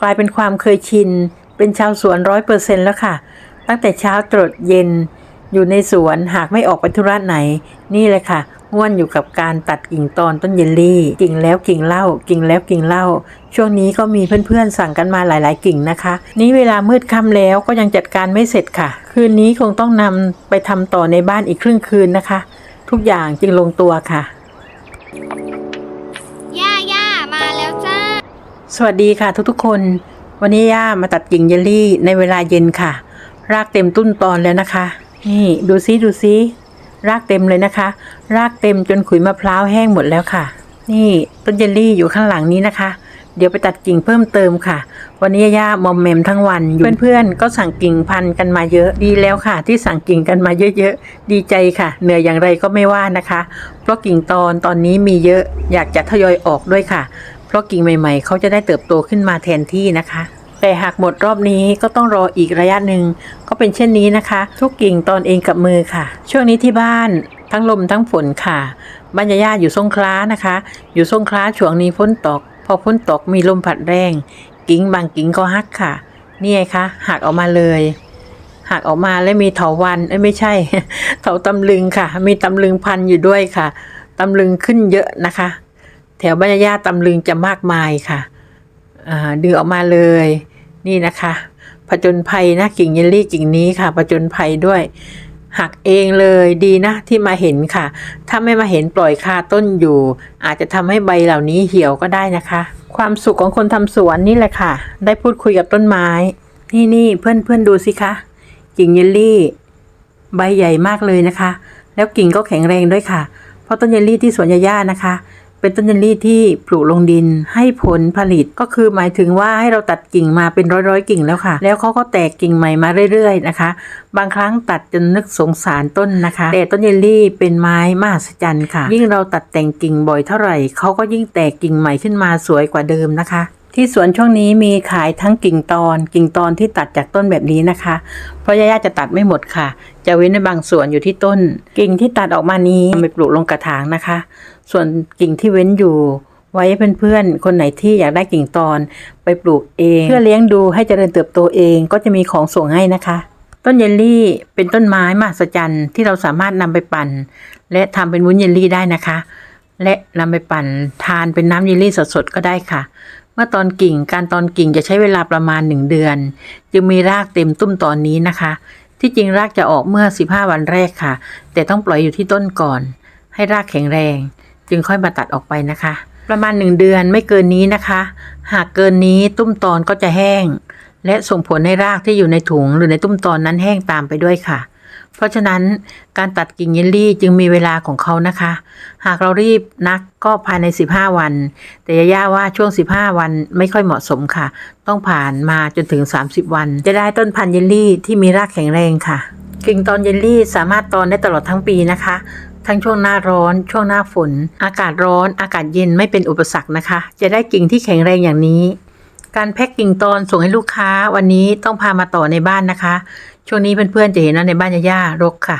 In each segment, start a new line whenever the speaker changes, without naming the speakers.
กลายเป็นความเคยชิน เป็นชาวสวนร้อยเปอร์เซ็นแล้วค่ะ ตั้งแต่เช้าตรดเย็น อยู่ในสวนหากไม่ออกไปธุระไหน นี่เลยค่ะง่วนอยู่กับการตัดกิ่งตอนต้นเยลลี่กิ่งแล้วกิ่งเล่า กิ่งแล้วกิ่งเล่า ช่วงนี้ก็มีเพื่อนๆสั่งกันมาหลาย ๆ กิ่งนะคะ นี้เวลามืดค่ำแล้วก็ยังจัดการไม่เสร็จค่ะ คืนนี้คงต้องนำไปทำต่อในบ้านอีกครึ่งคืนนะคะ ทุกอย่างจึงลงตัวค่ะ สวัสดีค่ะทุกๆคน วันนี้ย่ามาตัดกิ่งเยลลี่ในเวลาเย็นค่ะ รากเต็มตุ้นตอนแล้วนะคะ นี่ดูซิดูซิรากเต็มเลยนะคะ รากเต็มจนขุยมะพร้าวแห้งหมดแล้วค่ะ นี่ต้นเยลลี่อยู่ข้างหลังนี้นะคะ เดี๋ยวไปตัดกิ่งเพิ่มเติมค่ะ วันนี้ย่ามอมแมมทั้งวันอยู่เพื่อนๆก็สั่งกิ่งพันกันมาเยอะดีแล้วค่ะ ที่สั่งกิ่งกันมาเยอะๆดีใจค่ะ เหนื่อยอย่างไรก็ไม่ว่านะคะ เพราะกิ่งตอนตอนนี้มีเยอะอยากจะทยอยออกด้วยค่ะ เพราะกิ่งใหม่ ๆ เขาจะได้เติบโตขึ้นมาแทนที่นะคะ แต่หากหมดรอบนี้ก็ต้องรออีกระยะหนึ่งก็เป็นเช่นนี้นะคะ ทุกกิ่งตอนเองกับมือค่ะ ช่วงนี้ที่บ้านทั้งลมทั้งฝนค่ะบ้านยายาอยู่สงขลานะคะ อยู่สงขลาช่วงนี้ฝนตก พอฝนตกมีลมพัดแรง กิ่งบางกิ่งก็หักค่ะ นี่ไงคะหักออกมาเลยหักออกมาแล้วมีเถาวันเอ้ไม่ใช่ เถาตำลึงค่ะ มีตำลึงพันอยู่ด้วยค่ะตำลึงขึ้นเยอะนะคะ แถวบ้านยาย่าตำลึงจะมากมายค่ะดึงออกมาเลย นี่นะคะผจญภัยนะกิ่งเยลลี่กิ่งนี้ค่ะผจญภัยด้วย หักเองเลยดีนะที่มาเห็นค่ะ ถ้าไม่มาเห็นปล่อยคาต้นอยู่ อาจจะทำให้ใบเหล่านี้เหี่ยวก็ได้นะคะ ความสุขของคนทำสวนนี่แหละค่ะ ได้พูดคุยกับต้นไม้ นี่นี่เพื่อนเพื่อนดูสิคะกิ่งเยลลี่ ใบใหญ่มากเลยนะคะ แล้วกิ่งก็แข็งแรงด้วยค่ะ เพราะต้นเยลลี่ที่สวนยาย่านะคะ เป็นต้นเยลลี่ที่ปลูกลงดินให้ผลผลิตก็คือหมายถึงว่าให้เราตัดกิ่งมาเป็นร้อยๆกิ่งแล้วค่ะ แล้วเขาก็แตกกิ่งใหม่มาเรื่อยๆนะคะ บางครั้งตัดจนนึกสงสารต้นนะคะ แต่ต้นเยลลี่เป็นไม้มหัศจรรย์ค่ะ ยิ่งเราตัดแต่งกิ่งบ่อยเท่าไหร่เขาก็ยิ่งแตกกิ่งใหม่ขึ้นมาสวยกว่าเดิมนะคะ ที่สวนช่วงนี้มีขายทั้งกิ่งตอน กิ่งตอนที่ตัดจากต้นแบบนี้นะคะ เพราะย่าๆจะตัดไม่หมดค่ะ จะเว้นในบางส่วนอยู่ที่ต้น กิ่งที่ตัดออกมานี้ไปปลูกลงกระถางนะคะ ส่วนกิ่งที่เว้นอยู่ ไว้เพื่อนๆ คนไหนที่อยากได้กิ่งตอน ไปปลูกเอง เพื่อเลี้ยงดูให้เจริญเติบโตเองก็จะมีของส่งให้นะคะ ต้นเยลลี่เป็นต้นไม้มหัศจรรย์ที่เราสามารถนำไปปั่น และทำเป็นวุ้นเยลลี่ได้นะคะ และนำไปปั่นทานเป็นน้ำเยลลี่สดๆก็ได้ค่ะเมื่อตอนกิ่งการตอนกิ่งจะใช้เวลาประมาณ 1 เดือน จึงมีรากเต็มตุ้มตอนนี้นะคะ ที่จริงรากจะออกเมื่อ 15 วันแรกค่ะ แต่ต้องปล่อยอยู่ที่ต้นก่อน ให้รากแข็งแรง จึงค่อยมาตัดออกไปนะคะ ประมาณ 1 เดือนไม่เกินนี้นะคะ หากเกินนี้ตุ้มตอนก็จะแห้ง และส่งผลให้รากที่อยู่ในถุงหรือในตุ้มตอนนั้นแห้งตามไปด้วยค่ะ เพราะฉะนั้นการตัดกิ่งเยลลี่จึงมีเวลาของเขานะคะ หากเรารีบนักก็ภายใน 15 วัน แต่ย่าๆว่าช่วง 15 วันไม่ค่อยเหมาะสมค่ะ ต้องผ่านมาจนถึง 30 วัน จะได้ต้นพันธุ์เยลลี่ที่มีรากแข็งแรงค่ะ กิ่งตอนเยลลี่สามารถตอนได้ตลอดทั้งปีนะคะทั้งช่วงหน้าร้อน ช่วงหน้าฝน อากาศร้อน อากาศเย็นไม่เป็นอุปสรรคนะคะ จะได้กิ่งที่แข็งแรงอย่างนี้ การแพ็กกิ่งตอนส่งให้ลูกค้าวันนี้ต้องพามาต่อในบ้านนะคะ ช่วงนี้เพื่อนๆจะเห็นว่าในบ้านย่าๆรกค่ะ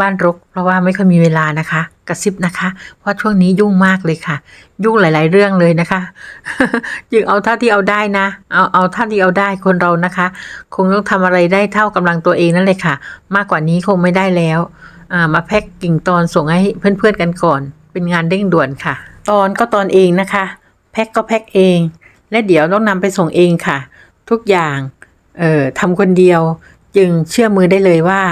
บ้านรก เพราะว่าไม่ค่อยมีเวลานะคะ กระซิบนะคะ เพราะช่วงนี้ยุ่งมากเลยค่ะ ยุ่งหลาย ๆ เรื่องเลยนะคะจึงเอาเท่าที่เอาได้นะเอาเอาเท่าที่เอาได้คนเรานะคะ คงต้องทำอะไรได้เท่ากำลังตัวเองนั่นเลยค่ะ มากกว่านี้คงไม่ได้แล้วมาแพ็กกิ่งตอนส่งให้เพื่อน ๆ กันก่อน เป็นงานเร่งด่วนค่ะ ตอนก็ตอนเองนะคะ แพ็กก็แพ็กเอง และเดี๋ยวต้องนำไปส่งเองค่ะ ทุกอย่างเอ่อทำคนเดียว จึงเชื่อมือได้เลยว่า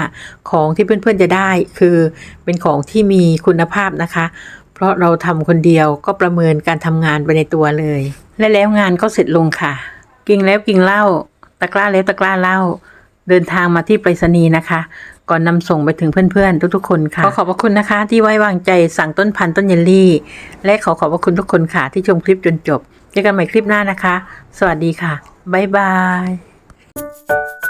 ของที่เพื่อนๆจะได้คือเป็นของที่มีคุณภาพนะคะ เพราะเราทำคนเดียวก็ประเมินการทำงานไปในตัวเลย และแล้วงานก็เสร็จลงค่ะ กิ่งแล้วกิ่งเล่า ตะกร้าแล้วตะกร้าเล่า เดินทางมาที่ไปรษณีย์นะคะ ก่อนนำส่งไปถึงเพื่อนๆ ทุกๆ คนค่ะขอขอบพระคุณนะคะ ที่ไว้วางใจสั่งต้นพันธุ์ต้นเยลลี่ และขอขอบพระคุณทุกคนค่ะ ที่ชมคลิปจนจบเจอกันใหม่คลิปหน้านะคะ สวัสดีค่ะบ๊ายบาย